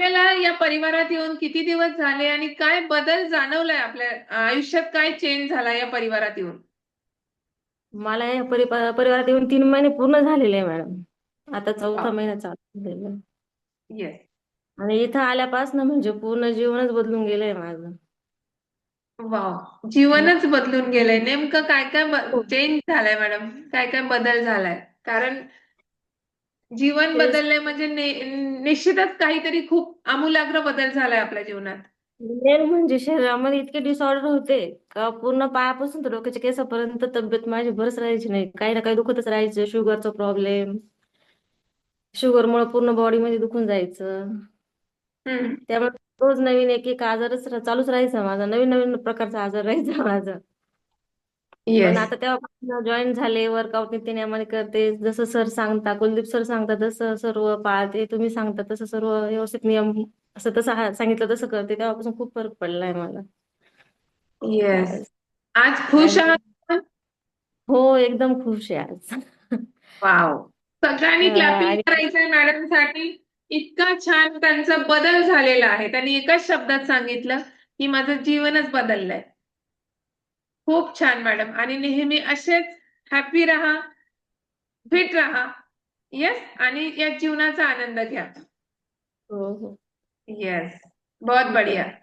आपल्याला या परिवारात येऊन किती दिवस झाले आणि काय बदल जाणवलाय आपल्या आयुष्यात? काय चेंज झाला या परिवारात येऊन? मला या परि परिवारात येऊन तीन महिने पूर्ण झालेले आहे मॅडम. आता चौथा वा. महिना चालू झालेला आहे. येस आणि इथं आल्यापासून म्हणजे पूर्ण जीवनच बदलून गेलंय माझं. वाव जीवनच बदलून गेलंय. नेमकं काय काय. चेंज झालाय मॅडम? काय काय बदल झालाय? कारण जीवन. बदललंय म्हणजे नि- निश्चितच काहीतरी खूप आमूलाग्र बदल झालाय आपल्या जीवनात. मेन म्हणजे शरीरामध्ये इतके डिसऑर्डर होते का पूर्ण पायापासून तर डोक्याच्या केसापर्यंत तब्येत माझी बरंच राहायची नाही. काही ना काही दुखतच राहायचं शुगरचा प्रॉब्लेम शुगरमुळे पूर्ण बॉडीमध्ये दुखून जायचं. हम्म. त्यामुळे रोज नवीन एक एक आजारच रा- चालूच राहायचा माझा नवीन नवीन प्रकारचा आजार राहायचा माझा. पण येस आता तेव्हा जॉईन झाले वर्कआउट नित्यनेमाने करते. जसं सर सांगता कुलदीप सर सांगता तसं सर्व पाळते तुम्ही सांगता तसं सर्व व्यवस्थित नियम असं तसं हा- सांगितलं तसं करते. तेव्हापासून खूप फरक पडलाय मला. येस आज खुश आणि- आहात हो एकदम खुश आहे आज. वाव सगळ्यांनी अं, क्लॅपिंग आणि- करायचंय मॅडमसाठी इतका छान त्यांचा बदल झालेला आहे. त्यांनी एकाच शब्दात सांगितलं की माझं जीवनच बदललंय. खूप छान मॅडम. आणि नेहमी असेच हॅपी राहा फिट राहा. येस आणि या जीवनाचा आनंद घ्या. हो हो. येस बहुत बढिया.